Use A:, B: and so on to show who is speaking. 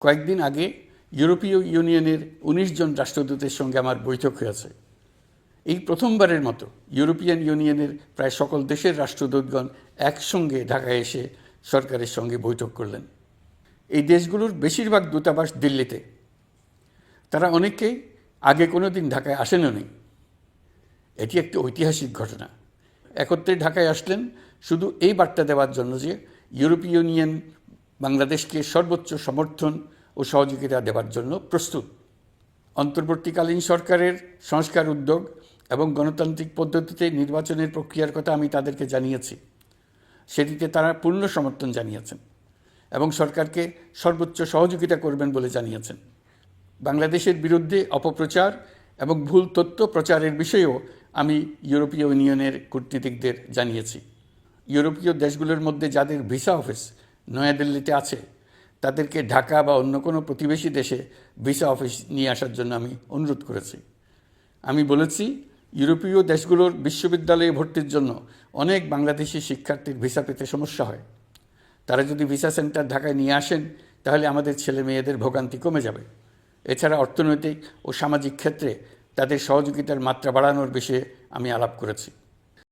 A: কয়েকদিন আগে ইউরোপীয় ইউনিয়নের ১৯ জন রাষ্ট্রদূতের সঙ্গে আমার বৈঠক হয়েছে। এই প্রথমবারের মতো ইউরোপিয়ান ইউনিয়নের প্রায় সকল দেশের রাষ্ট্রদূতগণ একসঙ্গে ঢাকায় এসে সরকারের সঙ্গে বৈঠক করলেন। এই দেশগুলোর বেশিরভাগ দূতাবাস দিল্লিতে। তারা অনেকেই আগে কোনো দিন ঢাকায় আসেনও নেই। এটি একটি ঐতিহাসিক ঘটনা। একত্রে ঢাকায় আসলেন শুধু এই বার্তা দেওয়ার জন্য যে ইউরোপীয় ইউনিয়ন বাংলাদেশকে সর্বোচ্চ সমর্থন ও সহযোগিতা দেওয়ার জন্য প্রস্তুত। অন্তর্বর্তীকালীন সরকারের সংস্কার উদ্যোগ এবং গণতান্ত্রিক পদ্ধতিতে নির্বাচনের প্রক্রিয়ার কথা আমি তাদেরকে জানিয়েছি। সেটিতে তারা পূর্ণ সমর্থন জানিয়েছেন এবং সরকারকে সর্বোচ্চ সহযোগিতা করবেন বলে জানিয়েছেন। বাংলাদেশের বিরুদ্ধে অপপ্রচার এবং ভুল তথ্য প্রচারের বিষয়েও আমি ইউরোপীয় ইউনিয়নের কূটনীতিকদের জানিয়েছি। ইউরোপীয় দেশগুলোর মধ্যে যাদের ভিসা অফিস নয়াদিল্লিতে আছে। তাদেরকে ঢাকা বা অন্য কোনো প্রতিবেশী দেশে ভিসা অফিস নিয়ে আসার জন্য আমি অনুরোধ করেছি। আমি বলেছি, ইউরোপীয় দেশগুলোর বিশ্ববিদ্যালয়ে ভর্তির জন্য অনেক বাংলাদেশি শিক্ষার্থীর ভিসা পেতে সমস্যা হয়। তারা যদি ভিসা সেন্টার ঢাকায় নিয়ে আসেন, তাহলে আমাদের ছেলে মেয়েদের ভোগান্তি কমে যাবে। এছাড়া অর্থনৈতিক ও সামাজিক ক্ষেত্রে তাদের সহযোগিতার মাত্রা বাড়ানোর বিষয়ে আমি আলাপ করেছি।